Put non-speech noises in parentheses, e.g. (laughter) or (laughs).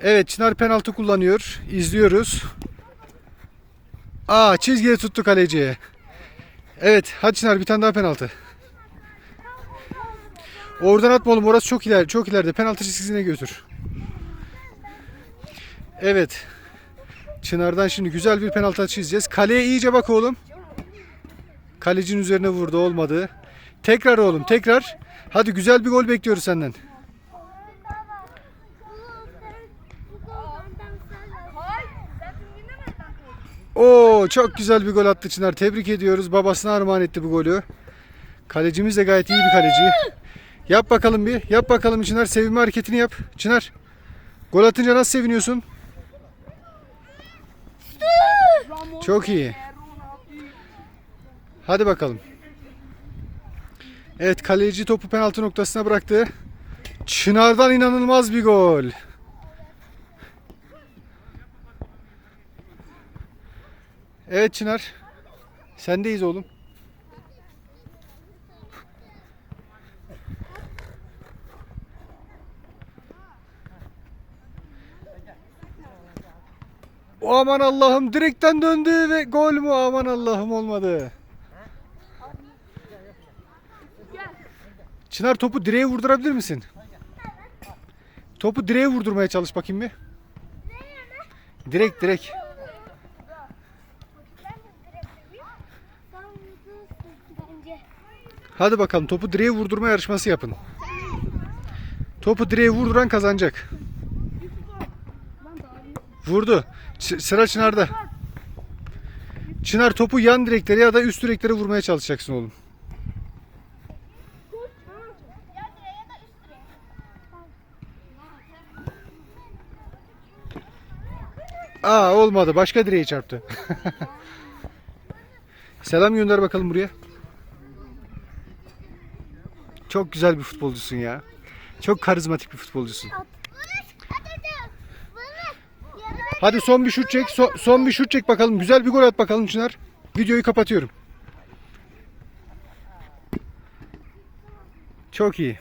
Evet Çınar penaltı kullanıyor. İzliyoruz. Aa çizgiye tuttu kaleciye. Evet hadi Çınar bir tane daha penaltı. Oradan atma oğlum orası çok iler çok ileride penaltı çizgisine götür. Evet. Çınar'dan şimdi güzel bir penaltı çizeceğiz. Kaleye iyice bak oğlum. Kalecinin üzerine vurdu olmadı. Tekrar oğlum tekrar. Hadi güzel bir gol bekliyoruz senden. Çok güzel bir gol attı Çınar. Tebrik ediyoruz. Babasına armağan etti bu golü. Kalecimiz de gayet iyi bir kaleci. Yap bakalım bir. Yap bakalım Çınar. Sevinme hareketini yap. Çınar. Gol atınca nasıl seviniyorsun? Çok iyi. Hadi bakalım. Evet kaleci topu penaltı noktasına bıraktı. Çınar'dan inanılmaz bir gol. Evet Çınar. Sendeyiz oğlum. Aman Allah'ım direkten döndü ve gol mü? Aman Allah'ım olmadı. Çınar topu direğe vurdurabilir misin? Topu direğe vurdurmaya çalış bakayım bir. Direkt direkt. Hadi bakalım topu direğe vurdurma yarışması yapın. Topu direğe vurduran kazanacak. Vurdu. Ç- sıra Çınar'da. Çınar topu yan direklere ya da üst direklere vurmaya çalışacaksın oğlum. Aa olmadı. Başka direğe çarptı. (laughs) Selam gönder bakalım buraya. Çok güzel bir futbolcusun ya. Çok karizmatik bir futbolcusun. Hadi son bir şut çek. so- son bir şut çek bakalım. Güzel bir gol at bakalım Çınar. Videoyu kapatıyorum. Çok iyi.